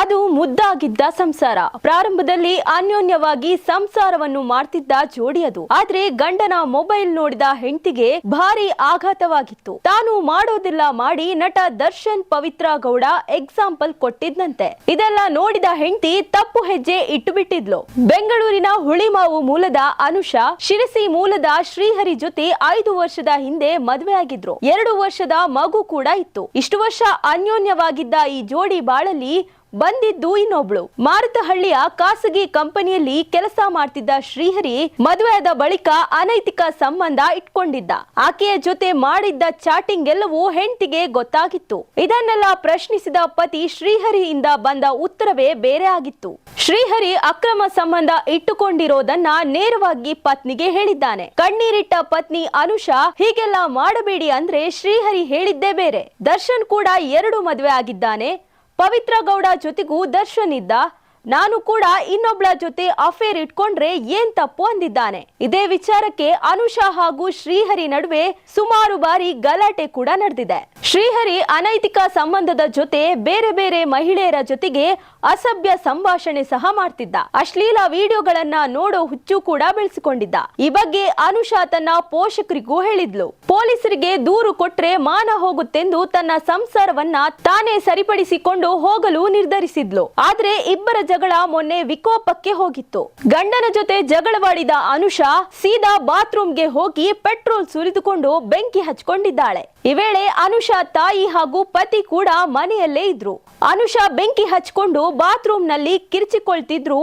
ಅದು ಮುದ್ದಾಗಿದ್ದ ಸಂಸಾರ. ಪ್ರಾರಂಭದಲ್ಲಿ ಅನ್ಯೋನ್ಯವಾಗಿ ಸಂಸಾರವನ್ನು ಮಾಡ್ತಿದ್ದ ಜೋಡಿ ಅದು. ಆದ್ರೆ ಗಂಡನ ಮೊಬೈಲ್ ನೋಡಿದ ಹೆಂಡತಿಗೆ ಭಾರಿ ಆಘಾತವಾಗಿತ್ತು. ತಾನು ಮಾಡೋದಿಲ್ಲ ಮಾಡಿ ನಟ ದರ್ಶನ್ ಪವಿತ್ರ ಗೌಡ ಎಕ್ಸಾಂಪಲ್ ಕೊಟ್ಟಿದ್ನಂತೆ. ಇದೆಲ್ಲ ನೋಡಿದ ಹೆಂಡತಿ ತಪ್ಪು ಹೆಜ್ಜೆ ಇಟ್ಟು ಬಿಟ್ಟಿದ್ಲು ಬೆಂಗಳೂರಿನ ಹುಳಿಮಾವು ಮೂಲದ ಅನುಷಾ, ಶಿರಸಿ ಮೂಲದ ಶ್ರೀಹರಿ ಜೊತೆ ಐದು ವರ್ಷದ ಹಿಂದೆ ಮದುವೆ ಆಗಿದ್ರು. ಎರಡು ವರ್ಷದ ಮಗು ಕೂಡ ಇತ್ತು. ಇಷ್ಟು ವರ್ಷ ಅನ್ಯೋನ್ಯವಾಗಿದ್ದ ಈ ಜೋಡಿ ಬಾಳಲ್ಲಿ ಬಂದಿದ್ದು ಇನ್ನೊಬ್ಳು. ಮಾರುತಹಳ್ಳಿಯ ಖಾಸಗಿ ಕಂಪನಿಯಲ್ಲಿ ಕೆಲಸ ಮಾಡ್ತಿದ್ದ ಶ್ರೀಹರಿ ಮದುವೆಯಾದ ಬಳಿಕ ಅನೈತಿಕ ಸಂಬಂಧ ಇಟ್ಕೊಂಡಿದ್ದ. ಆಕೆಯ ಜೊತೆ ಮಾಡಿದ್ದ ಚಾಟಿಂಗ್ ಎಲ್ಲವೂ ಹೆಂಡತಿಗೆ ಗೊತ್ತಾಗಿತ್ತು. ಇದನ್ನೆಲ್ಲ ಪ್ರಶ್ನಿಸಿದ ಪತಿ ಶ್ರೀಹರಿಯಿಂದ ಬಂದ ಉತ್ತರವೇ ಬೇರೆ ಆಗಿತ್ತು. ಶ್ರೀಹರಿ ಅಕ್ರಮ ಸಂಬಂಧ ಇಟ್ಟುಕೊಂಡಿರೋದನ್ನ ನೇರವಾಗಿ ಪತ್ನಿಗೆ ಹೇಳಿದ್ದಾನೆ. ಕಣ್ಣೀರಿಟ್ಟ ಪತ್ನಿ ಅನುಷಾ, ಹೀಗೆಲ್ಲ ಮಾಡಬೇಡಿ ಅಂದ್ರೆ ಶ್ರೀಹರಿ ಹೇಳಿದ್ದೇ ಬೇರೆ. ದರ್ಶನ್ ಕೂಡ ಎರಡು ಮದುವೆ ಆಗಿದ್ದಾನೆ. ಪವಿತ್ರ ಗೌಡ ಜೊತೆಗೂ ದರ್ಶನ್ ಇದ್ದ ನಾನು ಕೂಡ ಇನ್ನೊಬ್ಳ ಜೊತೆ ಅಫೇರ್ ಇಟ್ಕೊಂಡ್ರೆ ಏನ್ ತಪ್ಪು ಅಂದಿದ್ದಾನೆ. ಇದೇ ವಿಚಾರಕ್ಕೆ ಅನುಷಾ ಹಾಗೂ ಶ್ರೀಹರಿ ನಡುವೆ ಸುಮಾರು ಬಾರಿ ಗಲಾಟೆ ಕೂಡ ನಡೆದಿದೆ. ಶ್ರೀಹರಿ ಅನೈತಿಕ ಸಂಬಂಧದ ಜೊತೆ ಬೇರೆ ಬೇರೆ ಮಹಿಳೆಯರ ಜೊತೆಗೆ ಅಸಭ್ಯ ಸಂಭಾಷಣೆ ಸಹ ಮಾಡ್ತಿದ್ದ. ಅಶ್ಲೀಲ ವಿಡಿಯೋಗಳನ್ನ ನೋಡೋ ಹುಚ್ಚು ಕೂಡ ಬೆಳೆಸಿಕೊಂಡಿದ್ದ. ಈ ಬಗ್ಗೆ ಅನುಷಾ ತನ್ನ ಪೋಷಕರಿಗೂ ಹೇಳಿದ್ಲು. ಪೊಲೀಸರಿಗೆ ದೂರು ಕೊಟ್ರೆ ಮಾನ ಹೋಗುತ್ತೆಂದು ತನ್ನ ಸಂಸಾರವನ್ನ ತಾನೇ ಸರಿಪಡಿಸಿಕೊಂಡು ಹೋಗಲು ನಿರ್ಧರಿಸಿದ್ಲು. ಆದ್ರೆ ಇಬ್ಬರ ಜಗಳ ಮೊನ್ನೆ ವಿಕೋಪಕ್ಕೆ ಹೋಗಿತ್ತು. ಗಂಡನ ಜೊತೆ ಜಗಳವಾಡಿದ ಅನುಷಾ ಸೀದಾ ಬಾತ್ರೂಮ್ಗೆ ಹೋಗಿ ಪೆಟ್ರೋಲ್ ಸುರಿದುಕೊಂಡು ಬೆಂಕಿ ಹಚ್ಕೊಂಡಿದ್ದಾಳೆ. ಈ ವೇಳೆ ಅನುಷಾ ತಾಯಿ ಹಾಗೂ ಪತಿ ಕೂಡ ಮನೆಯಲ್ಲೇ ಇದ್ರು. ಅನುಷಾ ಬೆಂಕಿ ಹಚ್ಕೊಂಡು ಬಾತ್ರೂಮ್ನಲ್ಲಿ ಕಿರ್ಚಿಕೊಳ್ತಿದ್ರು.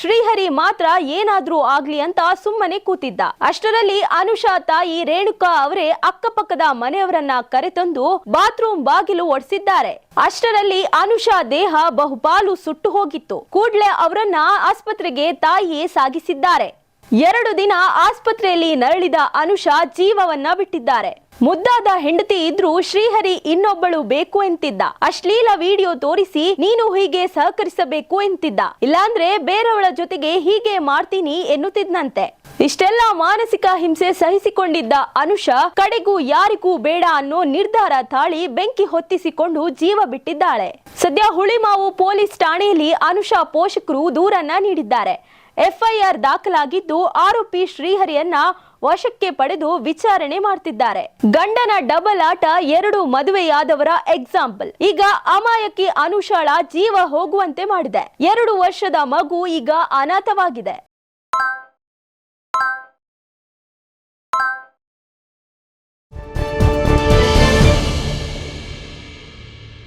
ಶ್ರೀಹರಿ ಮಾತ್ರ ಏನಾದ್ರೂ ಆಗ್ಲಿ ಅಂತ ಸುಮ್ಮನೆ ಕೂತಿದ್ದ. ಅಷ್ಟರಲ್ಲಿ ಅನುಷಾ ತಾಯಿ ರೇಣುಕಾ ಅವರೇ ಅಕ್ಕಪಕ್ಕದ ಮನೆಯವರನ್ನ ಕರೆತಂದು ಬಾತ್ರೂಮ್ ಬಾಗಿಲು ಒಡಿಸಿದ್ದಾರೆ. ಅಷ್ಟರಲ್ಲಿ ಅನುಷಾ ದೇಹ ಬಹುಪಾಲು ಸುಟ್ಟು ಹೋಗಿತ್ತು. ಕೂಡ್ಲೆ ಅವರನ್ನ ಆಸ್ಪತ್ರೆಗೆ ತಾಯಿಯೇ ಸಾಗಿಸಿದ್ದಾರೆ. ಎರಡು ದಿನ ಆಸ್ಪತ್ರೆಯಲ್ಲಿ ನರಳಿದ ಅನುಷಾ ಜೀವವನ್ನ ಬಿಟ್ಟಿದ್ದಾರೆ. ಮುದ್ದಾದ ಹೆಂಡತಿ ಇದ್ರೂ ಶ್ರೀಹರಿ ಇನ್ನೊಬ್ಬಳು ಬೇಕು ಎಂತಿದ್ದ. ಅಶ್ಲೀಲ ವಿಡಿಯೋ ತೋರಿಸಿ, ನೀನು ಹೀಗೆ ಸಹಕರಿಸಬೇಕು ಎಂತಿದ್ದ. ಇಲ್ಲಾಂದ್ರೆ ಬೇರೆಯವಳ ಜೊತೆಗೆ ಹೀಗೆ ಮಾಡ್ತೀನಿ ಎನ್ನುತ್ತಿದ್ನಂತೆ. ಇಷ್ಟೆಲ್ಲ ಮಾನಸಿಕ ಹಿಂಸೆ ಸಹಿಸಿಕೊಂಡಿದ್ದ ಅನುಷಾ, ಕಡೆಗೂ ಯಾರಿಗೂ ಬೇಡ ಅನ್ನೋ ನಿರ್ಧಾರ ತಾಳಿ ಬೆಂಕಿ ಹೊತ್ತಿಸಿಕೊಂಡು ಜೀವ ಬಿಟ್ಟಿದ್ದಾಳೆ. ಸದ್ಯ ಹುಳಿಮಾವು ಪೊಲೀಸ್ ಠಾಣೆಯಲ್ಲಿ ಅನುಷಾ ಪೋಷಕರು ದೂರನ್ನ ನೀಡಿದ್ದಾರೆ. ಎಫ್ಐಆರ್ ದಾಖಲಾಗಿದ್ದು ಆರೋಪಿ ಶ್ರೀಹರಿಯನ್ನ ವಶಕ್ಕೆ ಪಡೆದು ವಿಚಾರಣೆ ಮಾಡ್ತಿದ್ದಾರೆ. ಗಂಡನ ಡಬಲ್ ಆಟ, ಎರಡು ಮದುವೆಯಾದವರ ಎಕ್ಸಾಂಪಲ್. ಈಗ ಅಮಾಯಕಿ ಅನುಷಾಳ ಜೀವ ಹೋಗುವಂತೆ ಮಾಡಿದೆ. ಎರಡು ವರ್ಷದ ಮಗು ಈಗ ಅನಾಥವಾಗಿದೆ.